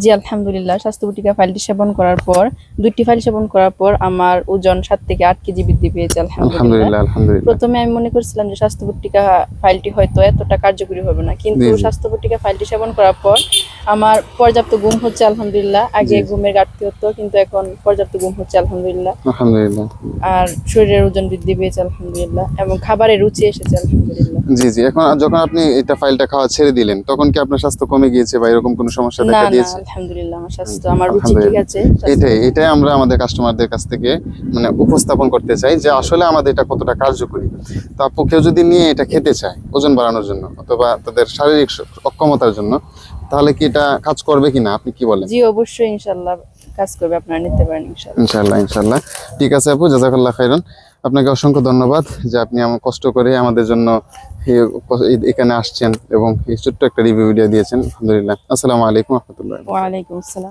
জি আলহামদুলিল্লাহ স্বাস্থ্য বটিকা ফাইলটি সেবন করার পর দুইটি ফাইল সেবন করার পর আমার ওজন সাত থেকে আট কেজি বৃদ্ধি পেয়েছে আলহামদুলিল্লাহ প্রথমে আমি মনে করছিলাম যে স্বাস্থ্য বটিকা ফাইলটি হয়তো এতটা কার্যকরী হবে না কিন্তু। স্বাস্থ্য বটিকা ফাইলটি সেবন করার পর আমার পর্যাপ্ত ঘুম হচ্ছে আলহামদুলিল্লাহ। আগে। ঘুমের ঘাটতি হতো কিন্তু এখন পর্যাপ্ত ঘুম হচ্ছে আলহামদুলিল্লাহ। আলহামদুলিল্লাহ। আর শরীরের ওজন বৃদ্ধি পেয়েছে আলহামদুলিল্লাহ এবং খাবারের রুচি এসেছে আলহামদুলিল্লাহ। জি জি এখন যখন আপনি এটা ফাইলটা খাওয়া ছেড়ে দিলেন তখন কি আপনার স্বাস্থ্য কমে গিয়েছে বা এরকম কোনো সমস্যা না দেখা না দিয়েছে? আলহামদুলিল্লাহ আমার স্বাস্থ্য আমার রুচি ঠিক আছে এটাই এটাই আমরা আমাদের কাস্টমারদের কাছ থেকে মানে উপস্থাপন করতে চাই যে আসলে আমাদের এটা কতটা কার্যকরী। তো আপু কেউ যদি নিয়ে এটা খেতে চায় ওজন বাড়ানোর জন্য অথবা তাদের শারীরিক অক্ষমতার জন্য তাহলে কি এটা কাজ করবে কিনা? আপনি কি বলেন? জি অবশ্যই ইনশাআল্লাহ কাজ করবে আপনারা নিতে পারেন ইনশাআল্লাহ ইনশাআল্লাহ ইনশাআল্লাহ ঠিক আছে আপু জাজাকাল্লাহ খাইরান। আপনাকে অসংখ্য ধন্যবাদ যে আপনি আমার কষ্ট করে আমাদের জন্য এখানে আসছেন এবং এই ছোট্ট একটা রিভিউ ভিডিও দিয়েছেন। আলহামদুলিল্লাহ। আসসালামু আলাইকুম রহমতুল্লাহ। ওয়ালাইকুম আসসালাম।